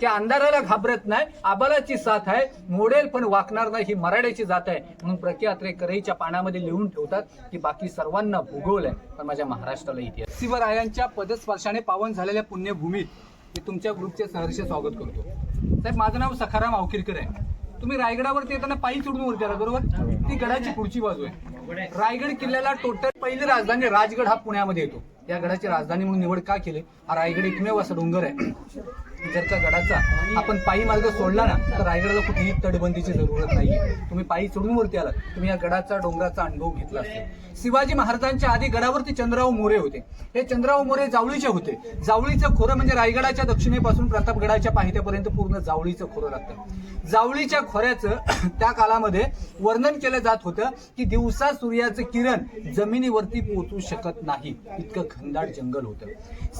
त्या अंधाराला घाबरत नाही. आबालाची साथ आहे. मोडेल पण वाकणार नाही. ही मराठ्याची जात आहे. म्हणून प्रख्यात्रे करईच्या पानामध्ये लिहून ठेवतात की बाकी सर्वांना भूगोल आहे. पण माझ्या महाराष्ट्राला इतिहास शिवरायांच्या पदस्पर्शाने पावन झालेल्या पुण्यभूमीत मी तुमच्या ग्रुपचे सहर्ष स्वागत करतो. साहेब माझं नाव सखाराम आवकिरकर आहे. तुम्ही रायगडावरती येताना पायी चढून वरती आला बरोबर? ती गडाची पुढची बाजू आहे. रायगड किल्ल्याला टोटल पहिली राजधानी राजगड हा पुण्यामध्ये येतो. या गडाची राजधानी म्हणून निवड का केली? हा रायगड एकमेव असा डोंगर आहे. जर का गडाचा आपण पायी मार्ग सोडला ना तर रायगडाला कुठेही तटबंदीची जरूरत नाही तुम्ही पायी चढून वरती आलात. तुम्ही या गडाचा डोंगराचा अनुभव घेतला असेल. शिवाजी महाराजांच्या आधी गडावरती चंद्राव मोरे होते. हे चंद्राव मोरे जावळीचे होते. जावळीचं खोरं म्हणजे रायगडाच्या दक्षिणेपासून प्रतापगडाच्या पाहित्यापर्यंत पूर्ण जावळीचं खोरं लागतं. जावळीच्या खोऱ्याचं त्या काळामध्ये वर्णन केलं जात होतं की दिवसा सूर्याचं किरण जमिनीवरती पोहोचू शकत नाही. इतकं घनदाट जंगल होतं.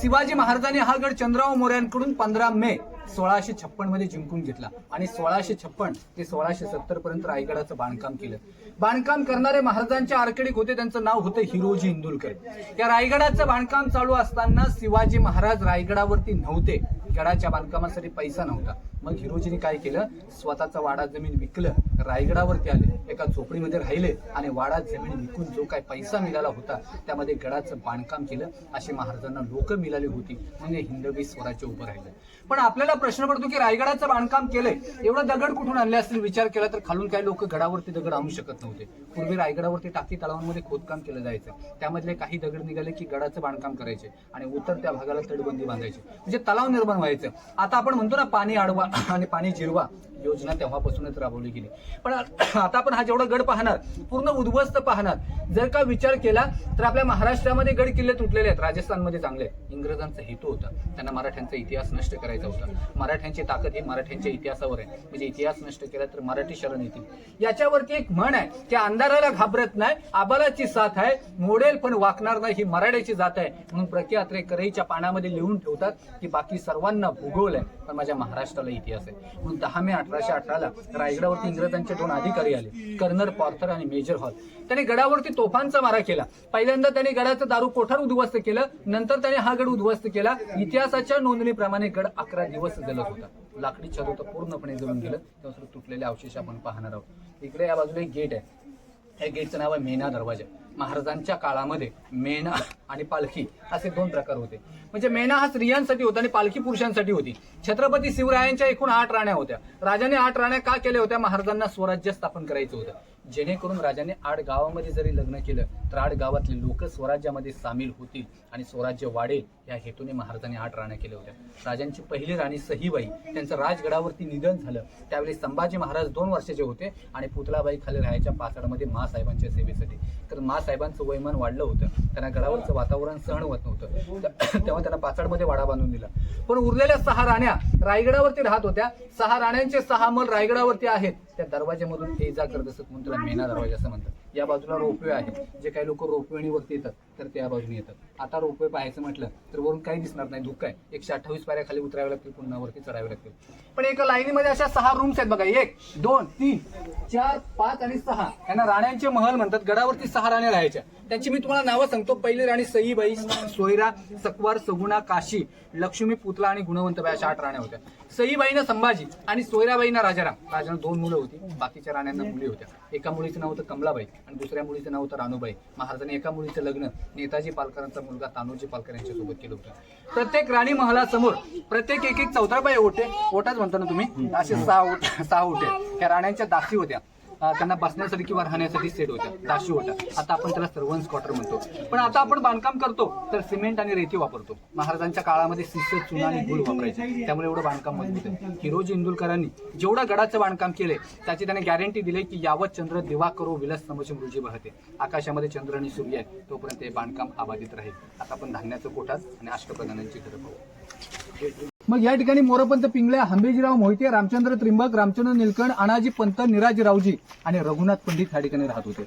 शिवाजी महाराजांनी हा गड चंद्राव मोऱ्यांकडून पंधरा मे सोळाशे छप्पनमध्ये जिंकून घेतला. आणि सोळाशे छप्पन ते सोळाशे सत्तर पर्यंत रायगडाचं बांधकाम केलं. बांधकाम करणारे महाराजांच्या आरकडीक होते त्यांचं नाव होतं हिरोजी इंदुलकर. या रायगडाचं बांधकाम चालू असताना शिवाजी महाराज रायगडावरती नव्हते. गडाच्या बांधकामासाठी पैसा नव्हता. मग हिरोजीने काय केलं? स्वतःचा वाडा जमीन विकलं रायगडावरती आले. एका झोपडीमध्ये राहिले आणि वाडा जमीन विकून जो काय पैसा मिळाला होता त्यामध्ये गडाचं बांधकाम केलं. असे महाराजांना लोक मिळाली होती. म्हणजे हिंदवी स्वराज्य उभं राहिलं. पण आपल्याला प्रश्न पडतो की रायगडाचं बांधकाम केलंय? एवढं दगड कुठून आणले असतील? विचार केला तर खालून काही लोक गडावरती दगड आणू शकत नव्हते. पूर्वी रायगडावरती टाकी तलावांमध्ये खोदकाम केलं जायचं. त्यामधले काही दगड निघाले की गडाचं बांधकाम करायचे आणि उत्तर त्या भागाला तटबंदी बांधायची. म्हणजे तलाव निर्माण व्हायचं. आता आपण म्हणतो ना पाणी आडवा आणि पाणी जिरवा. योजना तेव्हापासूनच राबवली गेली. पण आता आपण हा जेवढा गड पाहणार पूर्ण उद्ध्वस्त पाहणार जर का विचार केला तर आपल्या महाराष्ट्रामध्ये गड किल्ले तुटलेले आहेत राजस्थानमध्ये चांगले आहेत. इंग्रजांचा हेतू होता. त्यांना मराठ्यांचा इतिहास नष्ट करायचा होता. मराठ्यांची ताकद ही मराठ्यांच्या इतिहासावर आहे. म्हणजे इतिहास नष्ट केला तर मराठी शरण येतील. याच्यावरती एक म्हण आहे की अंधाराला घाबरत नाही आबालाची साथ आहे मोडेल पण वाकणार नाही ही मराठ्याची जात आहे. म्हणून प्रख्यात्रे करईच्या पानामध्ये लिहून ठेवतात की बाकी सर्वांना भूगोल आहे पण माझ्या महाराष्ट्राला इतिहास आहे. म्हणून दहा मे अठराशे अठराला रायगडावरती इंग्रजांचे दोन अधिकारी आले कर्नल पॉर्थर आणि मेजर हॉल. त्याने गडावरती तोफांचा मारा केला. पहिल्यांदा त्याने गडाचं दारू कोठार उद्ध्वस्त केलं नंतर त्याने हा गड उद्ध्वस्त केला. इतिहासाच्या नोंदणीप्रमाणे गड अकरा दिवस जलत होता. लाकडी छत होतं पूर्णपणे जळून गेलं. त्यानुसार तुटलेले अवशेष आपण पाहणार आहोत. इकडे या बाजूला एक गेट आहे. या गेटचं नाव आहे मेना दरवाजा. महाराजांच्या काळामध्ये मेना आणि पालखी असे दोन प्रकार होते. म्हणजे मेना हा स्त्रियांसाठी होता आणि पालखी पुरुषांसाठी होती. छत्रपती शिवरायांच्या एकूण आठ राण्या होत्या. राजाने आठ राण्या का केल्या होत्या? महाराजांना स्वराज्य स्थापन करायचं होतं. जेणेकरून राजाने आठ गावामध्ये जरी लग्न केलं तर आठ गावातले लोक स्वराज्यामध्ये सामील होतील आणि स्वराज्य वाढेल या हेतूने महाराजांनी आठ राण्या केल्या होत्या. राजांची पहिली राणी सहीबाई त्यांचं राजगडावरती निधन झालं. त्यावेळी संभाजी महाराज दोन वर्षाचे होते आणि पुतळाबाई खाली राहायच्या पाचाडमध्ये मासाहेबांच्या सेवेसाठी. तर मासाहेबांचं वयमान वाढलं होतं. त्यांना गडावरचं वातावरण सहन होत नव्हतं. तेव्हा त्यांना पाचाडमध्ये वाडा बांधून दिला. पण उरलेल्या सहा राण्या रायगडावरती राहत होत्या. सहा राण्यांचे सहा मल रायगडावरती आहेत. त्या दरवाज्यामधून ये जा करत असत म्हणून मेना दरवाजा असं म्हणतात. या बाजूला रोपवे आहे जे काही लोक रोपवेणी वरती येतात तर त्या बाजूने येतात. आता रोपवे पाहायचं म्हटलं तर वरून काही दिसणार नाही. धुक्क आहे एकशे अठ्ठावीस पायऱ्या खाली उतराव्या लागतील पुन्हा वरती चढावे लागतील. पण एका लाईनीमध्ये अशा सहा रूम्स आहेत बघा. एक दोन तीन चार पाच आणि सहा. यांना राण्यांचे महल म्हणतात. गडावरती सहा राण्या राहायच्या. त्यांची मी तुम्हाला नावं सांगतो. पहिली राणी सईबाई सोयरा सकवार सगुणा काशी लक्ष्मी पुतला आणि गुणवंतबाई अशा आठ राण्या होत्या. सईबाईनं संभाजी आणि सोयराबाईंना राजाराम. राजाला दोन मुलं होती. बाकीच्या राण्यांना मुली होत्या. एका मुलीचं नाव होतं कमलाबाई. आणि दुसऱ्या मुलीचं नाव होतं रानूबाई. महाराजांनी एका मुलीचं लग्न नेताजी पालकरांचा मुलगा तानोजी पालकर यांच्या सोबत केलं होतं. प्रत्येक राणी महालासमोर प्रत्येक एक एक चौदा बाई ओटे ओटाच म्हणता ना तुम्ही? असे सहा ओट सहा ओटे ह्या राण्यांच्या दासी होत्या. त्यांना बसण्यासाठी किंवा राहण्यासाठी सेट होत्या दाशी होत्या. आता आपण त्याला सर्वन्स क्वार्टर म्हणतो. पण आता आपण बांधकाम करतो तर सिमेंट आणि रेती वापरतो. महाराजांच्या काळामध्ये शिष्य चुना आणि गुळ वापरायचे. त्यामुळे एवढं बांधकाम मजबूत आहे. हिरोजी इंदुलकरांनी जेवढं गडाचं बांधकाम केले त्याची त्याने गॅरंटी दिली की यावत चंद्र दिवा करो विलस समोर मृजी बहते. आकाशामध्ये चंद्र आणि सूर्य आहे तोपर्यंत हे बांधकाम अबाधित राहील. आता आपण धान्याचं कोठात आणि अष्टप्रधानांची घरं पाहू. मग या ठिकाणी मोरपंत पिंगळ्या हंबेजीराव मोहिते रामचंद्र त्रिंबक रामचंद्र निलकंठ अनाजी पंत निराजीरावजी आणि रघुनाथ पंडित ह्या ठिकाणी राहत होते.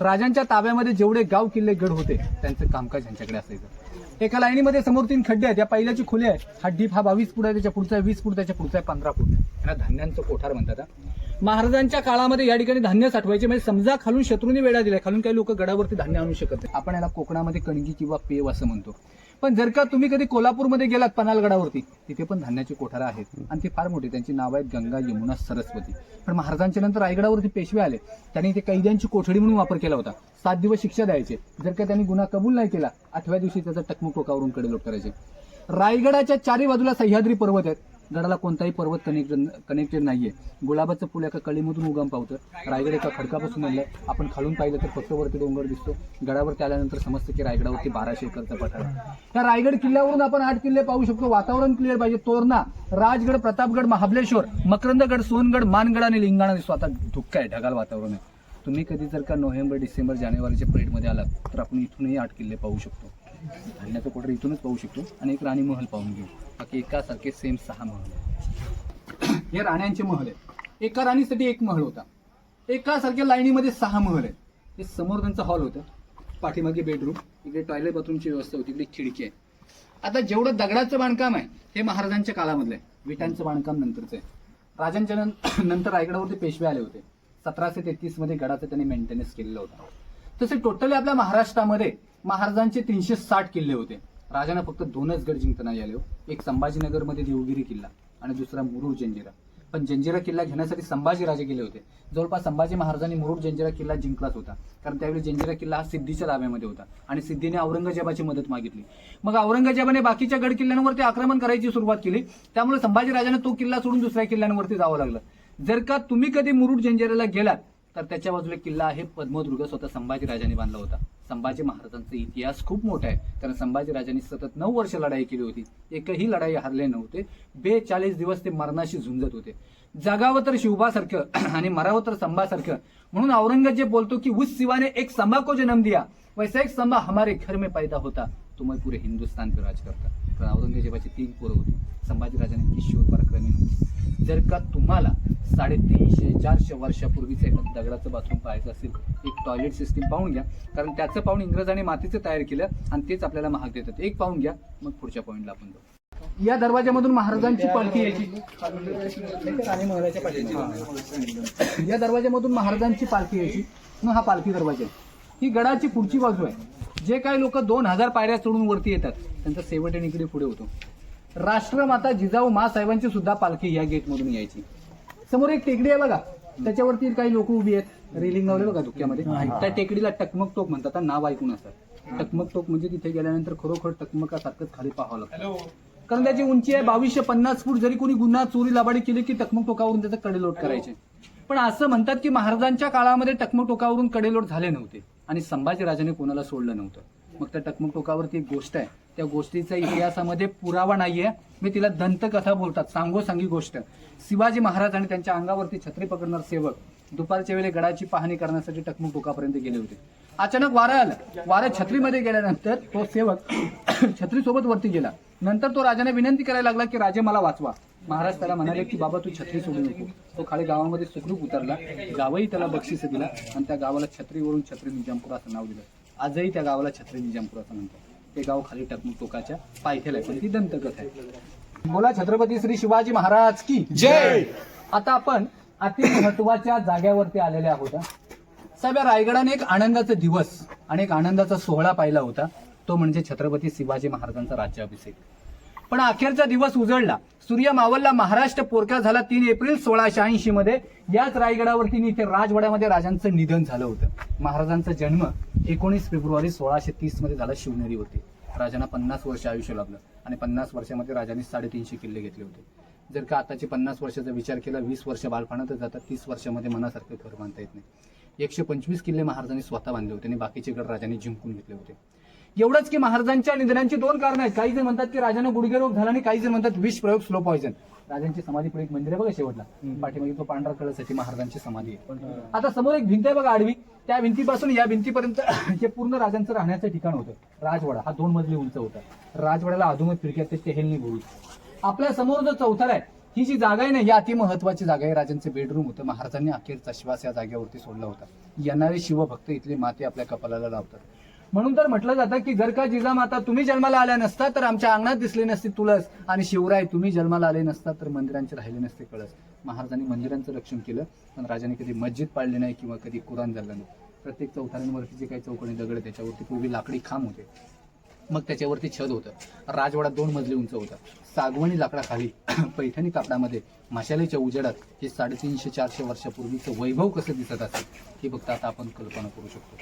राजांच्या ताब्यामध्ये जेवढे गाव किल्ले गड होते त्यांचं कामकाज यांच्याकडे असायचं. एका लाईनीमध्ये समोर तीन खड्डे आहेत. या पहिल्याची खुले आहे. हा डीप हा बावीस फूट आहे त्याच्या पुढचा वीस फूट त्याच्या पुढचा आहे पंधरा फूट. यांना धान्यांचं कोठार म्हणतात महाराजांच्या काळामध्ये या ठिकाणी धान्य साठवायचे. म्हणजे समजा खालून शत्रूंनी वेळा दिलाय. खालून काही लोक गडावरती धान्य आणू शकत नाही. आपण याला कोकणामध्ये कणगी किंवा पेव असं म्हणतो. पण जर का तुम्ही कधी कोल्हापूरमध्ये गेलात पनालगडावरती तिथे पण धान्याची कोठारं आहेत. आणि ती फार मोठी त्यांची नाव आहेत गंगा यमुना सरस्वती. पण महाराजांच्या नंतर रायगडावरती पेशवे आले. त्यांनी ते कैद्यांची कोठडी म्हणून वापर केला होता. सात दिवस शिक्षा द्यायचे. जर का त्यांनी गुन्हा कबूल नाही केला आठव्या दिवशी त्याचा टकमक टोकावरून कडे लोक करायचे. रायगडाच्या चारी बाजूला सह्याद्री पर्वत आहेत. गडाला कोणताही पर्वत कनेक्टेड कनेक्टेड आहे गुलाबाचं फुल एका कळीमधून उगम पावतं. रायगड एका खडकापासून आणलंय. आपण खालून पाहिलं तर फक्त वरती डोंगर दिसतो. गडावरती आल्यानंतर समजतं की रायगडावरती बाराशे एकरचा पठार त्या रायगड किल्ल्यावरून आपण आठ किल्ले पाहू शकतो. वातावरण क्लिअर पाहिजे. तोरणा राजगड प्रतापगड महाबलेश्वर मकरंदगड सोनगड मानगड आणि लिंगाणा. दिसतो आता धुक्क आहे. ढगाल वातावरण आहे. तुम्ही कधी जर का नोव्हेंबर डिसेंबर जानेवारीच्या पिरियडमध्ये आलात तर आपण इथूनही आठ किल्ले पाहू शकतो. धान्याचा कोटर इथूनच पाहू शकतो. आणि एक राणी महल पाहून घेऊ. बाकी एकासारखे सेम सहा महल हे राण्यांचे महल आहेत. एका राणीसाठी एक महल होता. एकासारख्या लाईनीमध्ये सहा महल आहेत. हे समोर त्यांचा हॉल होता. पाठीमागे बेडरूम इकडे टॉयलेट बाथरूमची व्यवस्था होती इकडे खिडकी आहे. आता जेवढं दगडाचं बांधकाम आहे हे महाराजांच्या काळामधलं आहे. विटांचं बांधकाम नंतरचं आहे. राजांच्या नंतर रायगडावरती पेशवे आले होते. सतराशे तेहतीसमध्ये गडाचं त्यांनी मेंटेनन्स केलेलं होतं. तसे टोटली आपल्या महाराष्ट्रामध्ये महाराजांचे तीनशे साठ किल्ले होते. राजांना फक्त दोनच गड जिंकताना आले हो. एक संभाजीनगरमध्ये देवगिरी किल्ला आणि दुसरा मुरुड जंजिरा. पण जंजिरा किल्ला घेण्यासाठी संभाजी राजे गेले होते. जवळपास संभाजी महाराजांनी मुरुड जंजिरा किल्ला जिंकलाच होता. कारण त्यावेळी जंजिरा किल्ला हा सिद्धीच्या ताब्यामध्ये होता आणि सिद्धीने औरंगजेबाची मदत मागितली. मग औरंगजेबाने बाकीच्या गड किल्ल्यांवरती आक्रमण करायची सुरुवात केली. त्यामुळे संभाजी राजाने तो किल्ला सोडून दुसऱ्या किल्ल्यांवरती जावं लागलं. जर का तुम्ही कधी मुरुड जंजिराला गेलात तर त्याच्या बाजूला एक किल्ला आहे पद्मदुर्ग. स्वतः संभाजी राजाने बांधला होता. संभाजी महाराजांचा इतिहास खूप मोठा आहे. कारण संभाजी राजांनी सतत नऊ वर्ष लढाई केली होती. एकही लढाई हरले नव्हते. बेचाळीस दिवस ते मरणाशी झुंजत होते. जगावं तर शिवबासारखं आणि मरावं तर संभासारखं. म्हणून औरंगजेब बोलतो की उस शिवाने एक संभा को जन्म दिया. वैसा एक संभा हमारे घर में पैदा होता. तो पुरे पूरे हिंदुस्तान पे राज करता. कारण औरंगजेबाची तीन पोरं होती. संभाजी राजाने किशोर पराक्रमी नव्हती. जर का तुम्हाला साडेतीनशे चारशे वर्षापूर्वीचं एखादं दगडाचं बाथरूम पाहायचं असेल एक टॉयलेट सिस्टीम पाहून घ्या. कारण त्याचं पाहून इंग्रजांनी मातीचं तयार केलं आणि तेच आपल्याला महाग देतात. एक पाहून घ्या मग पुढच्या पॉईंटला आपण जाऊ. या दरवाजामधून महाराजांची पालखी यायची. या दरवाजामधून महाराजांची पालखी यायची. मग हा पालखी दरवाजा आहे. ही गडाची पुढची बाजू आहे. जे काही लोक दोन हजार पायऱ्या चढून वरती येतात त्यांचा सेवटेन इकडे पुढे होतो. राष्ट्रमाता जिजाऊ मा साहेबांची सुद्धा पालखी या गेटमधून यायची. समोर एक टेकडी आहे बघा. त्याच्यावरती काही लोक उभी आहेत. रेलिंग लावले बघा धुक्यामध्ये. त्या टेकडीला टकमक टोक म्हणतात नाव ऐकून असतात टकमक टोक म्हणजे तिथे गेल्यानंतर खरोखर टकमकासारखंच खाली पाहावं लागतं. कारण त्याची उंची आहे बावीसशे पन्नास फूट. जरी कोणी गुन्हा चोरी लबाडी केली की टकमक टोकावरून त्याचं कडेलोट करायचे. पण असं म्हणतात की महाराजांच्या काळामध्ये टकमक टोकावरून कडेलोट झाले नव्हते. आणि संभाजी राजाने कोणाला सोडलं नव्हतं. मग त्या टकमक टोकावरती एक गोष्ट आहे. त्या गोष्टीचा इतिहासामध्ये पुरावा नाहीये. मी तिला दंतकथा बोलतात सांगोसांगी गोष्ट. शिवाजी महाराज आणि त्यांच्या अंगावरती छत्री पकडणार सेवक दुपारच्या वेळी गडाची पाहणी करण्यासाठी टकमक टोकापर्यंत गेले होते. अचानक वारं आलं. वारं छत्रीमध्ये गेल्यानंतर तो सेवक छत्री सोबत वरती गेला. नंतर तो राजाने विनंती करायला लागला की राजे मला वाचवा. महाराज त्याला म्हणाले की बाबा तू छत्री सोडू नको. तो खाली गावामध्ये सुखरूप उतरला. गावही त्याला बक्षीस दिला आणि त्या गावाला छत्रीवरून छत्री निजामपूर असं नाव दिलं. आजही त्या गावाला छत्री निजामपूर असं म्हणतात ते गाव खाली टकमक टोकाच्या पायथ्याला आहे. पण ती दंतकथा आहे. बोला छत्रपती श्री शिवाजी महाराज की जय! आता आपण अति महत्त्वाच्या जाग्यावरती आलेल्या आहोत साहेब या रायगडाने एक आनंदाचा दिवस आणि एक आनंदाचा सोहळा पाहिला होता. तो म्हणजे छत्रपती शिवाजी महाराजांचा राज्याभिषेक. पण अखेरचा दिवस उजळला. सूर्य मावलला महाराष्ट्र पोरका झाला तीन एप्रिल सोळाशे ऐंशी मध्ये. याच रायगडावरती इथे राजवाड्यामध्ये राजांचं निधन झालं होतं. महाराजांचा जन्म एकोणीस फेब्रुवारी सोळाशे तीसमध्ये झाला शिवनेरीवरती राजांना पन्नास वर्ष आयुष्य लाभलं आणि पन्नास वर्षामध्ये राजांनी साडेतीनशे किल्ले घेतले होते. जर का आताचे पन्नास वर्षाचा विचार केला वीस वर्ष बालपणातच जातात तीस वर्षामध्ये मनासारखं घर बांधता येत नाही. एकशे पंचवीस किल्ले महाराजांनी स्वतः बांधले होते आणि बाकीचे गड राजांनी जिंकून घेतले होते. एवढंच की महाराजांच्या निधनांची दोन कारण आहेत. काही जण म्हणतात की राजांना गुडघे रोग झाला आणि काही जण म्हणतात विष प्रयोग स्लो पॉइझन राजांची समाधी पुढे एक मंदिर आहे बघा शेवटला. पाठीमागे तो पांढरा कळसाठी महाराजांची समाधी आहे. आता समोर एक भिंत आहे बघा आडवी. त्या भिंतीपासून या भिंतीपर्यंत हे पूर्ण राजांचं राहण्याचं ठिकाण होतं. राजवाडा. हा दोन मजली उंच होता. राजवाड्याला अधोमत खिडक्यात ते टेहेलनी भोळी आपल्यासमोर जो चौथर आहे ही जी जागा आहे ना ही अति महत्वाची जागा आहे. राजांचे बेडरूम होतं. महाराजांनी अखेरचा श्वास या जागेवरती सोडला होता. येणारे शिवभक्त इथले माते आपल्या कपालाला लावतात. म्हणून तर म्हटलं जातं की जर का जिजामाता तुम्ही जन्माला आल्या नसता तर आमच्या अंगणात दिसले नसते तुळस. आणि शिवराय तुम्ही जन्माला आले नसता तर मंदिरांचे राहिले नसते कळस. महाराजांनी मंदिरांचं रक्षण केलं पण राजाने कधी मस्जिद पाळली नाही किंवा कधी कुराण झालं नाही. प्रत्येक चौथऱ्यांवरती जे काही चौकणी दगड त्याच्यावरती पूर्वी लाकडी खांब होते. मग त्याच्यावरती छत होतं. राजवाडा दोन मजली उंच होता. सागवणी लाकडाखाली पैठणी कापडामध्ये मशालीच्या उजेडात हे साडेतीनशे चारशे वर्षापूर्वीचं वैभव कसं दिसत असेल हे फक्त आता आपण कल्पना करू शकतो.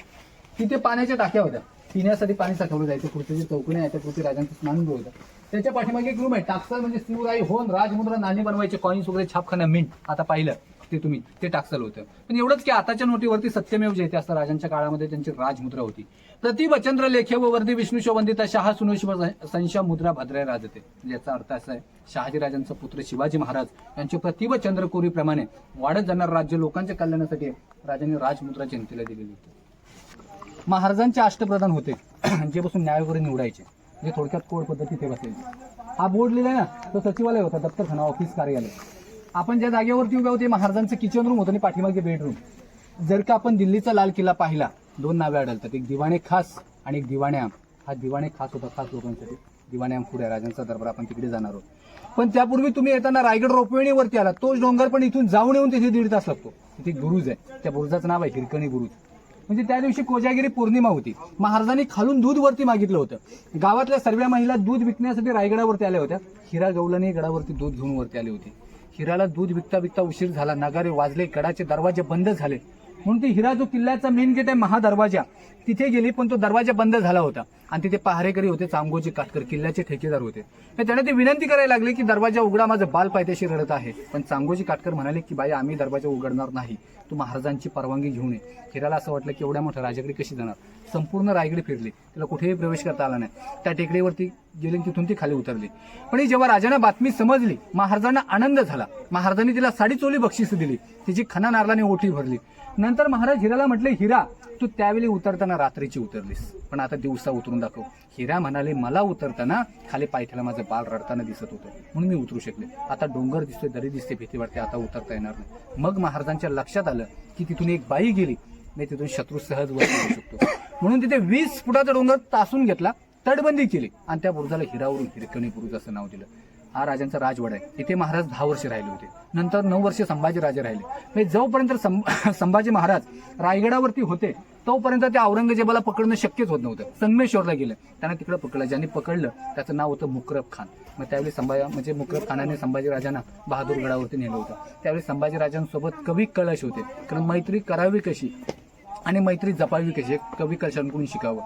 तिथे पाण्याच्या टाक्या होत्या. पिण्यासाठी पाणी साठवलं जायचं पुढचे जे चौकण्या आहेत त्या पुढचे राजांचं स्नानगृह होतं. त्याच्या पाठीमागे एक रूम आहे. टाकसाल म्हणजे शिवराई होन राजमुद्रा नाणी बनवायचे कॉईन्स वगैरे छापखाना मिंट आता पाहिलं ते तुम्ही ते टाकसाल होतं. पण एवढंच की आताच्या नोटीवरती सत्यमेव जयते असतं राजांच्या काळामध्ये त्यांची राजमुद्रा होती. प्रतिभचंद्र लेखे व वर्दी विष्णू शोभंदिता शहा सुनेश्वर संशा मुद्रा भद्राय राजते. याचा अर्थ असा आहे शहाजीराजांचा पुत्र शिवाजी महाराज यांच्या प्रतिभचंद्र कोरीप्रमाणे वाढत जाणार राज्य लोकांच्या कल्याणासाठी राजांनी राजमुद्रा जनतेला दिलेली होती. महाराजांचे अष्टप्रधान होते जे बसून वगैरे निवडायचे. जे थोडक्यात कोड पद्धती ते बसायचे हा बोर्ड लिहिलाय ना तो सचिवालय होता दप्तरखाना ऑफिस कार्यालय. आपण ज्या जागेवरती उभ्या होते महाराजांचं किचन रूम होतं आणि पाठीमागे बेडरूम जर का आपण दिल्लीचा लाल किल्ला पाहिला दोन नावे आढळतात. एक दिवाणे खास आणि एक दिवाण्याम हा दिवाणे खास होता खास लोकांसाठी. दिवाण्याम पुढे राजांचा दरबार आपण तिकडे जाणार आहोत. पण त्यापूर्वी तुम्ही येताना रायगड रोपवेणीवरती आला तोच डोंगर पण इथून जाऊन येऊन तिथे दीड तास लागतो. तिथे एक बुरुज आहे. त्या बुरुजाचं नाव आहे हिरकणी बुरुज. म्हणजे त्या दिवशी कोजागिरी पौर्णिमा होती. महाराजांनी खालून दूध वरती मागितलं होतं. गावातल्या सर्व महिला दूध विकण्यासाठी रायगडावरती आल्या होत्या. हिरा गौलाने गडावरती दूध घेऊन वरती आले होते. हिराला दूध विकता विकता उशीर झाला. नगारे वाजले. गडाचे दरवाजे बंद झाले. म्हणून ती हिरा जो किल्ल्याचा मेन गेट आहे महादरवाजा तिथे गेली पण तो दरवाजा बंद झाला होता. आणि तिथे पहारेकरी होते चांगोजी काटकर किल्ल्याचे ठेकेदार होते. तर त्याने ती विनंती करायला लागली की दरवाजा उघडा माझं बाल पायथ्याशी रडत आहे. पण चांगोजी काटकर म्हणाले की बाई आम्ही दरवाजा उघडणार नाही. तू महाराजांची परवानगी घेऊन ये. हिराला असं वाटलं की एवढ्या मोठ्या राजाकडे कशी जाणार? संपूर्ण रायगड फिरली. तिला कुठेही प्रवेश करता आला नाही. त्या टेकडीवरती गेली तिथून ती खाली उतरली. पण ही जेव्हा राजांना बातमी समजली महाराजांना आनंद झाला. महाराजांनी तिला साडी चोली बक्षीस दिली. तिची खना नारलाने ओठी भरली. नंतर महाराज हिराला म्हटले हिरा तू त्यावेळी उतरताना रात्रीची उतरलीस. पण आता दिवसा उतरून दाखव. हिरा म्हणाले मला उतरताना खाली पायथ्याला माझं बाल रडताना दिसत होतं. म्हणून मी उतरू शकले. आता डोंगर दिसतोय दरी दिसते भीती वाटते. आता उतरता येणार नाही. मग महाराजांच्या लक्षात आलं की तिथून एक बाई गेली. नाही तिथून शत्रू सहज वर शकतो. म्हणून तिथे वीस फुटाचा डोंगर तासून घेतला तटबंदी केली. आणि त्या बुरुजाला हिरावरून हिरकणी बुरुज असं नाव दिलं. हा राजांचा राजवाडा आहे. इथे महाराज दहा वर्ष राहिले होते. नंतर नऊ वर्ष संभाजी राजे राहिले. म्हणजे जोपर्यंत संभाजी महाराज रायगडावरती होते तोपर्यंत त्या औरंगजेबाला पकडणं शक्यच होत नव्हतं. संगमेश्वरला गेलं. त्यांना तिकडे पकडलं. ज्यांनी पकडलं त्याचं नाव होतं मुकरब खान. मग त्यावेळी संभाजी म्हणजे मुकरब खानाने संभाजी राजांना बहादूरगडावरती नेलं होतं. त्यावेळी संभाजी राजांसोबत कवी कळश होते. कारण मैत्री करावी कशी? आणि मैत्री जपावी कशी कवी कशांकडून शिकावं.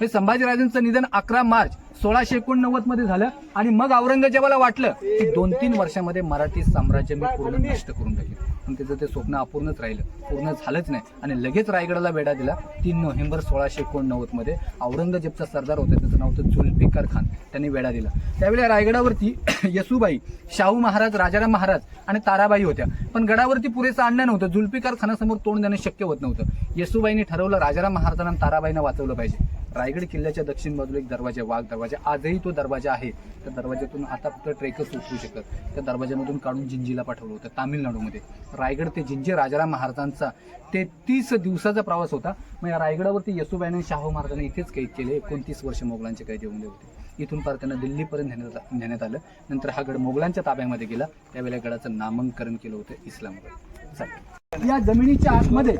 हे संभाजीराजांचं निधन अकरा मार्च सोळाशे एकोणनव्वदमध्ये झालं आणि मग औरंगजेबाला वाटलं की दोन तीन वर्षामध्ये मराठी साम्राज्य मी पूर्ण नष्ट करून टाकेल पण त्याचं ते स्वप्न अपूर्णच राहिलं. पूर्ण झालंच नाही. आणि लगेच रायगडाला वेढा दिला. तीन नोव्हेंबर सोळाशे एकोणनव्वदमध्ये औरंगजेबचा सरदार होता. त्याचं नाव होतं जुल्फिकार खान. त्यांनी वेढा दिला. त्यावेळी रायगडावरती येसुबाई शाहू महाराज राजाराम महाराज आणि ताराबाई होत्या. पण गडावरती पुरेसं आणणं नव्हतं. जुल्फिकार खानासमोर तोंड देणं शक्य होत नव्हतं. येसुबाईंनी ठरवलं राजाराम महाराजांना ताराबाईंना वाचवलं पाहिजे. रायगड किल्ल्याच्या दक्षिण बाजूला एक दरवाजा वाघ दरवाजा. आजही तो दरवाजा आहे. त्या दरवाज्यातून आता फक्त ट्रेकच उतरू शकत त्या दरवाज्यामधून काढून जिंजीला पाठवलं होतं. तामिळनाडूमध्ये. रायगड ते जिंजे राजाराम महाराजांचा ते तीस दिवसाचा प्रवास होता. मग या रायगडावरती येसुबाईने आणि शाहू महाराजांनी इथेच कैद केले. एकोणतीस वर्ष मोगलांचे कैद येऊन होते. इथून पार त्यांना दिल्लीपर्यंत नेण्यात नेण्यात आलं. नंतर हा गड मोगलांच्या ताब्यामध्ये गेला. त्यावेळेला गडाचं नामांकरण केलं होतं इस्लामगड. या जमिनीच्या आतमध्ये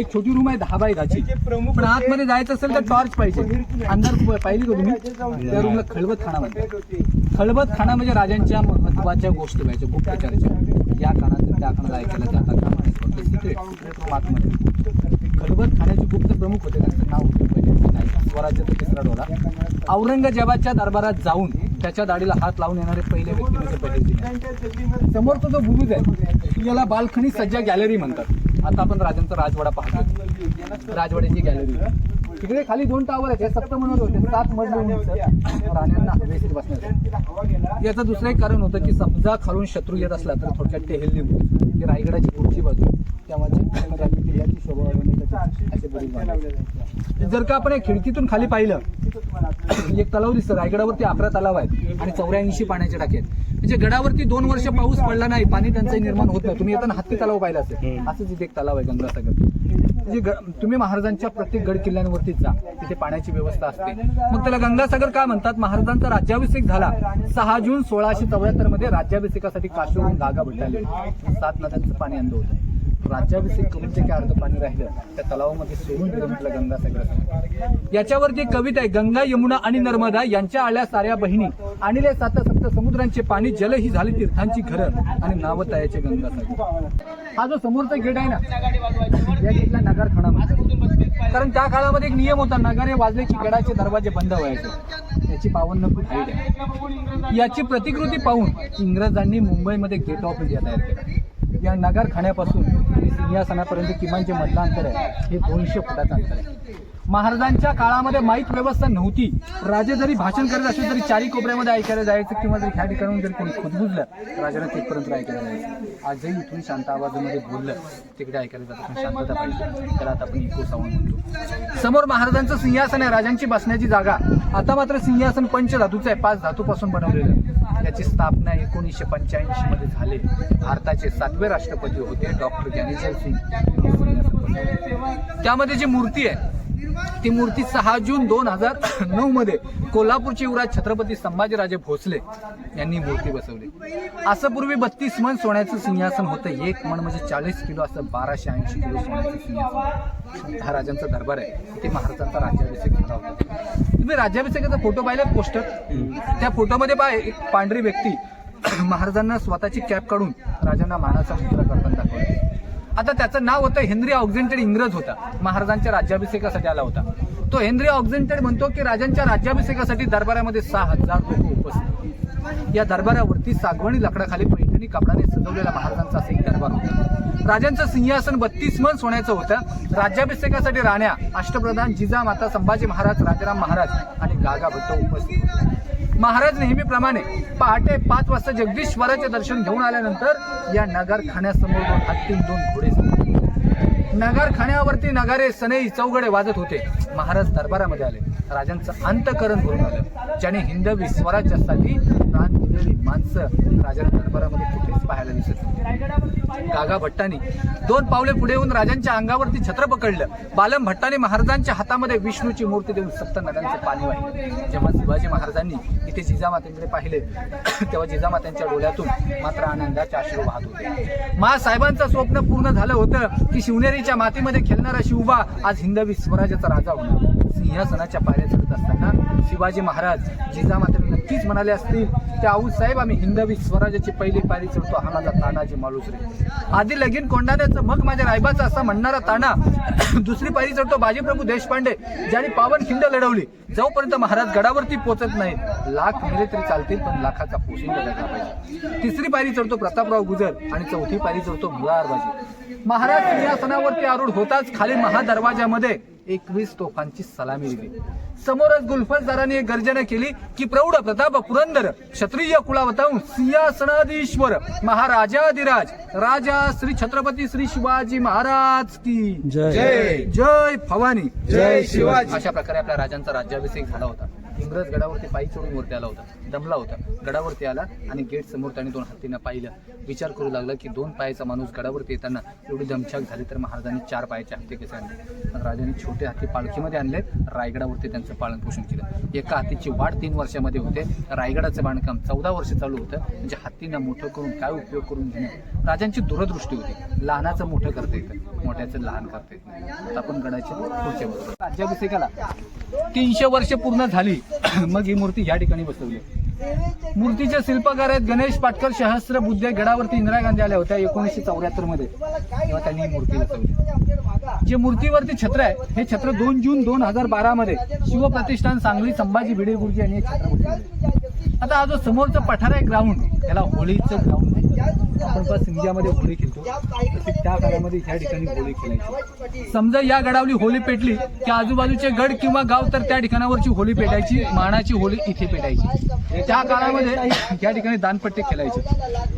एक छोटी रूम आहे दहा बाय दहाची. पण आतमध्ये जायचं असेल तर टॉर्च पाहिजे. अंधार पाहिली का तुम्ही? त्या रूमला खळबत खाना म्हणतात. खळबत खाना म्हणजे राजांच्या महत्त्वाच्या गोष्टी पाहिजे गुप्तचरच्या. या कानातून त्या कानाला ऐकायला जातात कामा नाही. सिक्रेट आतमध्ये खाण्याचे गुप्त प्रमुख होते. त्यांचं नाव होतं पहिले. स्वराज्याचा तिसरा डोळा. औरंगजेबाच्या दरबारात जाऊन त्याच्या दाढीला हात लावून येणारे पहिले व्यक्ती म्हणजे बहिर्जी समोरचा जो बुरुज आहे याला बालखणी सज्जा गॅलरी म्हणतात. आता आपण राजांचा राजवाडा पाहतो राजवाड्याची गॅलरी. तिकडे खाली दोन टावर आहेत. हे सप्त म्हणत होते. सात मजली उंच राण्यांना हवेशीर बसण्यासाठी याचं दुसरं एक कारण होतं की समजा खालून शत्रू येत असला तर थोडक्यात टेहलली बुरुज ही रायगडाची पुढची बाजू त्यामध्ये शोभा असे. जर का आपण या खिडकीतून खाली पाहिलं एक तलाव दिसतं. रायगडावरती अकरा तलाव आहेत आणि चौऱ्याऐंशी पाण्याचे टाके आहेत. म्हणजे गडावरती दोन वर्ष पाऊस पडला नाही पाणी टंचाई निर्माण होत नाही. तुम्ही येताना हत्ती तलाव पाहिला असेल. असंच इथे एक तलाव आहे गंगासागर. तुम्ही महाराजांच्या प्रत्येक गड किल्ल्यांवरती जा. तिथे पाण्याची व्यवस्था असते. मग त्याला गंगासागर का म्हणतात? महाराजांचा राज्याभिषेक झाला. सहा जून सोळाशे चौऱ्याहत्तरमध्ये राज्याभिषेकासाठी काशीवरून गागा भेटायले सात नद्यांचं पाणी अंध होतं. राज्याभिषेक करून जे काय अर्ध पाणी राहिलं त्या तलावामध्ये सोडून दिलं म्हटलं सगळं याच्यावरती एक कविता आहे गंगा यमुना आणि नर्मदा यांच्या आल्या साऱ्या बहिणी आणि सात सप्त समुद्रांचे पाणी जल ही झाली तीर्थांची घरं आणि नाव तयाचे गंगासागर. हा जो समोरचा गेट आहे ना या गेटला नगारखाना म्हणतात. कारण त्या काळामध्ये एक नियम होता नगारे वाजले की गडाचे दरवाजे बंद व्हायचे. याची बावन्न फूट हाईट आहे. याची प्रतिकृती पाहून इंग्रजांनी मुंबईमध्ये गेट ऑफ इंडिया तयार केला. या नगारखान्यापासून सिंहासनापर्यंत किमान जे मधलं अंतर आहे हे दोनशे फुटाचं अंतर आहे. महाराजांच्या काळामध्ये माईक व्यवस्था नव्हती. राजे जरी भाषण करत असले तरी चारी कोपऱ्यामध्ये ऐकायला जायचं किंवा जरी ह्या ठिकाणाहून जरी कोणी खुदबुजलं राजाला तिथपर्यंत ऐकायला जायचं. आजही इथून शांत आवाजामध्ये बोललं तिकडे ऐकायला जातं शांतता पाहिजे. त्याला आता आपण इको साऊंड म्हणतो. समोर महाराजांचं सिंहासन आहे राजांची बसण्याची जागा. आता मात्र सिंहासन पंच धातूचं आहे पाच धातूपासून बनवलेलं. याची स्थापना एकोणीसशे पंच्याऐंशी मध्ये झाली. भारताचे सातवे राष्ट्रपती होते डॉक्टर ज्ञानेश्वर सिंग. त्यामध्ये जी मूर्ती आहे ती मूर्ती सहा जून दोन हजार नऊ मध्ये कोल्हापूरचे युवराज छत्रपती संभाजीराजे भोसले यांनी मूर्ती बसवली. असं पूर्वी बत्तीस मन सोन्याचं सिंहासन होतं. एक मन म्हणजे चाळीस किलो असं बाराशे ऐंशी किलो सोन्याचं सिंहासन. हा राजांचा दरबार आहे. ते महाराजांचा राज्याभिषेक झाला होता. तुम्ही राज्याभिषेकाचा फोटो पाहिला पोस्टर? त्या फोटोमध्ये पाय एक पांढरी व्यक्ती महाराजांना स्वतःची कॅप काढून राजांना मानाचा मुद्रा करताना दाखवला. आता त्याचं नाव होतं हेनरी ऑक्झेंटेड इंग्रज होता. महाराजांच्या राज्याभिषेकासाठी आला होता. तो हेनरी ऑक्झेंटेड म्हणतो की राजांच्या राज्याभिषेकासाठी दरबारामध्ये सहा हजार लोक उपस्थित. या दरबारावरती सागवणी लाकडाखाली पैठणी कापडाने सजवलेला महाराजांचा असा एक दरबार होता. राजांचं सिंहासन बत्तीस मन सोन्याचं होतं. राज्याभिषेकासाठी राण्या अष्टप्रधान जिजामाता संभाजी महाराज राजाराम महाराज आणि गागा भट्ट उपस्थित होते. महाराज नेहमीप्रमाणे पहाटे पाच वाजता जगदीश्वराचे दर्शन घेऊन आल्यानंतर या नगारखान्यासमोर दोन हत्ती दोन घोडे नगारखान्यावरती नगारे सनई चौघडे वाजत होते. महाराज दरबारामध्ये आले. राजांचं अंतकरण भरून आलं. ज्याने हिंदवी स्वराज्यासाठी प्राण दिलेली माणसं राजाच्या दरबारामध्ये कुठेच पाहायला दिसत गागा भट्टाने दोन पावले पुढे येऊन राजांच्या अंगावरती छत्र पकडलं. बालम भट्टाने महाराजांच्या हातामध्ये विष्णूची मूर्ती देऊन सप्त नद्यांचं पाणी वाहिले. जेव्हा शिवाजी महाराजांनी इथे जिजामातेकडे पाहिले तेव्हा जिजामात्यांच्या डोळ्यातून मात्र आनंदाचे अश्रू वाहत होते. साहेबांचं स्वप्न पूर्ण झालं होतं की शिवनेरीच्या मातीमध्ये खेळणारा शिवबा आज हिंदवी स्वराज्याचा राजा होणार. सिंहासनाच्या पायऱ्या चढत असताना शिवाजी महाराज जिजामातेने नक्कीच म्हणाले असतील की साहेब आम्ही हिंदवी स्वराज्याची पहिली पारी चढतो. हा माझा तानाजी मालुसरे आधी लगीन कोंडाण्याचं मग माझ्या रायबाचा असा म्हणणारा ताना. दुसरी पायरी चढतो बाजीप्रभू देशपांडे ज्याने पावन खिंड लढवली. जोपर्यंत महाराज गडावरती पोचत नाही लाख मेले तरी चालतील पण लाखाचा पोषण पाहिजे तिसरी पायरी चढतो प्रतापराव गुजर आणि चौथी पायरी चढतो मुरारबाजी महाराज सिंहासनावरती आरूढ होताच खाली महादरवाजामध्ये एकवीस तोफांची सलामी दिली समोरच गुलफजदारांनी एक गर्जना केली की प्रौढ प्रताप पुरंदर क्षत्रिय कुळावताहून सिंहासनाधीश्वर महाराजाधिराज राजा श्री छत्रपती श्री शिवाजी महाराज की जय. जय भवानी जय शिवाजी. अशा प्रकारे आपल्या राजांचा राज्याभिषेक झाला होता इंग्रज गडावरती पायी चढून वरती आला होता. दमला होता. गडावरती आला आणि गेट समोर त्याने दोन हत्तींना पाहिलं. विचार करू लागला की दोन पायाचा माणूस गडावरती येताना एवढी दमछाक झाली तर महाराजांनी चार पायाचे हत्ती कसे आणले. पण छोटे हत्ती पालखीमध्ये आणले. रायगडावरती त्यांचं पालन पोषण केलं. एका हत्तीची वाढ तीन वर्षामध्ये होते. रायगडाचं बांधकाम चौदा वर्ष चालू होतं. म्हणजे हत्तींना मोठं करून काय उपयोग करून घेणं? राजांची दूरदृष्टी होती. लहानाचं मोठं करता येतं. मोठ्याचं लहान करता येत नाही. आता आपण गडाच्या पुढच्या राज्याभिषेकाला तीनशे वर्ष पूर्ण झाली. मग ही मूर्ती या ठिकाणी बसवली. मूर्तीचे शिल्पकार आहेत गणेश पाटकर सहस्र बुद्धे गडावरती इंदिरा गांधी आल्या होत्या एकोणीसशे चौऱ्याहत्तरमध्ये. तेव्हा त्यांनी ही मूर्ती बसवली. जे मूर्तीवरती छत्र आहे हे छत्र दोन जून दोन हजार बारा मध्ये शिवप्रतिष्ठान सांगली संभाजी भिडे गुरुजी यांनी छत्र आता हा जो समोरचा पठार आहे ग्राउंड त्याला होळीचं ग्राउंड आपण बस सिंधियामध्ये होळी खेळतो. तशी त्या काळामध्ये ह्या ठिकाणी होळी खेळायची. समजा या गडावली होळी पेटली की आजूबाजूचे गड किंवा गाव तर त्या ठिकाणावरची होळी पेटायची मानाची होळी इथे पेटायची. त्या काळामध्ये या ठिकाणी दानपट्टे खेळायचे.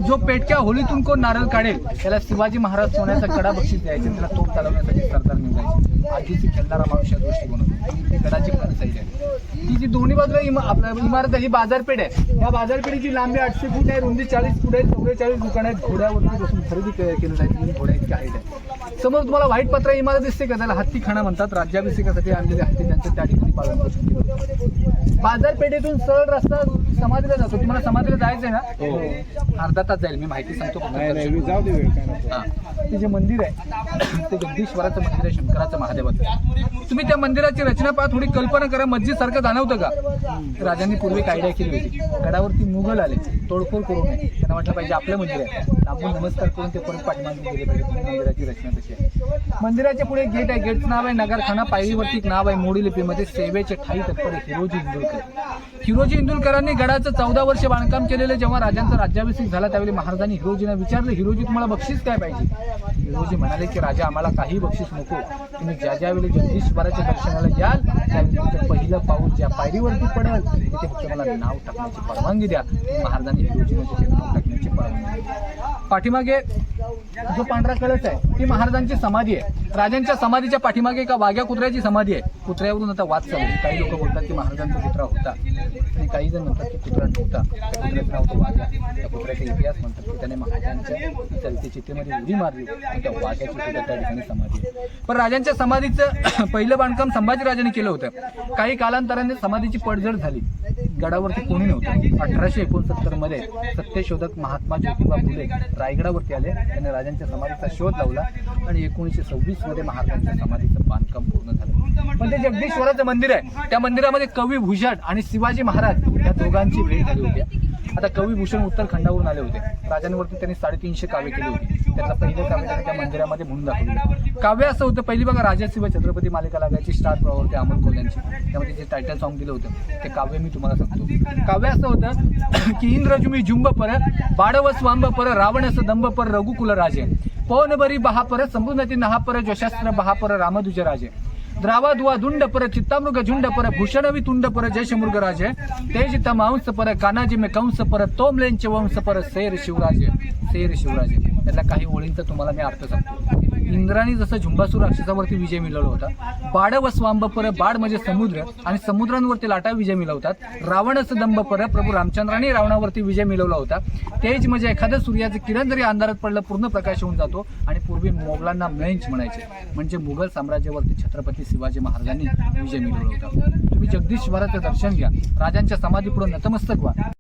जो पेटक्या होळीतून कोण नारळ काढेल त्याला शिवाजी महाराज सोन्याचा कडा बक्षीस द्यायचे त्याला तोफ चालवण्यासाठी सरदार निवडायचे आधीची खेळणारा माणूस या दृष्टिकोन होता गडाची खर्चाई आहे ही जी दोन्ही बाजूला इमा- आपल्या म्हणजे इमारत आहे ही बाजारपेठ आहे. या बाजारपेठेची लांबी आठशे फूट आहे रुंदी चाळीस फूट आहे चौवेचाळीस दुकान आहेत घोड्यावरती बसून खरेदी केली जायची घोड्याची आहे समोर तुम्हाला व्हाईट पत्र इमारत दिसते का? त्याला हत्ती खाना म्हणतात राज्याभिषेकासाठी आणलेले हत्ती त्यांचं त्या ठिकाणी पालन बाजारपेठेतून सरळ रस्ता समाधीला जातो. तुम्हाला समाधीला जायचंय ना? अर्धा तास जाईल. मी माहिती सांगतो फक्त हो. नाही नाही दर्शन मी जाऊ दे वेळ काय नको. हा. ते जे मंदिर आहे ते जगदीश्वराचं मंदिर आहे शंकराचं महादेवाचं. तुम्ही त्या मंदिराची रचना पहा थोडी कल्पना करा. मस्जिद सारखं जाणवतं का? राजांनी पूर्वी एक आयडिया केली होती. गडावरती मुघल आले. तोडफोड करू नये त्यांना वाटलं पाहिजे आपलं मंदिर आहे. आपण नमस्कार करून ते परत पाठीमागे गेले पाहिजे. म्हणून मंदिराची रचना तशी आहे. मंदिराच्या पुढे गेट आहे. गेटचं नाव आहे नगरखाना. पायरीवरती एक नाव आहे मोडी लिपीमध्ये सेवेचे ठाई तत्पर हिरोजी इंदुलकर. हिरोजी इंदुलकरांनी गडाचं चौदा वर्ष बांधकाम केलेलं जेव्हा राजांचा राज्याभिषेक झाला त्यावेळी महाराजांनी हिरोजींना विचारलं हिरोजी तुम्हाला बक्षीस काय पाहिजे? हिरोजी म्हणाले की राजा आम्हाला काही बक्षीस नको. तुम्ही ज्या ज्यावेळी जगदीश्वराच्या दर्शनाला याल त्यावेळी पहिलं पाऊल ज्या पायरीवरती पडेल तिथे फक्त मला नाव टाकण्याची परवानगी द्या. महाराजांनी हिरोजीने तिथे नाव टाकण्याची परवानगी पाठीमागे जो पांढरा कळस आहे ती महाराजांची समाधी आहे. राजांच्या समाधीच्या पाठीमागे एका वाघ्या कुत्र्याची समाधी आहे. कुत्र्यावरून आता वाद चालू काही लोक बोलतात की महाराजांचा कुत्रा होता. आणि काही जण म्हणतात की कुत्रा नव्हता. त्या कुत्र्याचं नाव त्या कुत्र्याचा इतिहास म्हणतात की त्याने महाराजांच्या चलती चितेमध्ये उडी मारली. आणि त्या वाघ्याची सुद्धा त्या ठिकाणी समाधी पण राजांच्या समाधीचं पहिलं बांधकाम संभाजीराजांनी केलं होतं. काही कालांतराने समाधीची पडझड झाली. गडावरती कोणी नव्हतं. अठराशे एकोणसत्तरमध्ये सत्यशोधक महात्मा ज्योतिबा फुले रायगडावरती आले. त्यांनी राजांच्या समाधीचा शोध लावला. आणि एकोणीसशे सव्वीसमध्ये महाराजांच्या समाधीचं बांधकाम पूर्ण झालं. म्हणजे पण ते जगदीश्वराचं मंदिर आहे त्या मंदिरामध्ये कवी भूषण आणि शिवाजी महाराज या दोघांची भेट झाली होती. आता कवी भूषण उत्तरखंडावरून आले होते. राजांवरती त्यांनी साडेतीनशे काव्य केली होती. त्यातलं पहिलं काव्य त्यांनी त्या मंदिरामध्ये म्हणून दाखवलं काव्य असं होतं पहिली बघा राजा शिव छत्रपती मालिका लागायची स्टार प्रवाह अमोल कोल्यांची त्यामध्ये जे टायटल सॉन्ग दिलं होतं ते काव्य मी तुम्हाला सांगतो. काव्य असं होतं की इंद्रजुमी जुंब पर बाडव स्वांब पर रावणस दंब पर रघुकुल राजे. पवन बरी बहापर समृद्धती नहापर जशास्त्र बहापर रामदुज राजे. द्रावा दुवा दुंड पर चित्तामृग झुंड पर भूषणवी तुंड पर जय मृग राजे तेज तमांस पर कानाजी में कंस पर तोमलेंच वंश पर सेर शिवराजे सेर शिवराजे त्यातल्या काही ओळींचा तुम्हाला मी अर्थ सांगतो. इंद्राने जसं झुंबासूर राक्षसावरती विजय मिळवला होता बाड व स्वांब पर बाड म्हणजे समुद्र आणि समुद्रांवरती लाटा विजय मिळवतात रावणस दंब पर प्रभू रामचंद्राने रावणावरती विजय मिळवला होता तेज म्हणजे एखादं सूर्याचं किरण जरी अंधारात पडलं पूर्ण प्रकाश होऊन जातो आणि पूर्वी मोगलांना मेंच म्हणायचे. म्हणजे मुघल साम्राज्यावरती छत्रपती शिवाजी महाराजांनी विजय मिळवला होता. तुम्ही जगदीश्वराचं दर्शन घ्या. राजांच्या समाधीपुढे नतमस्तक व्हा.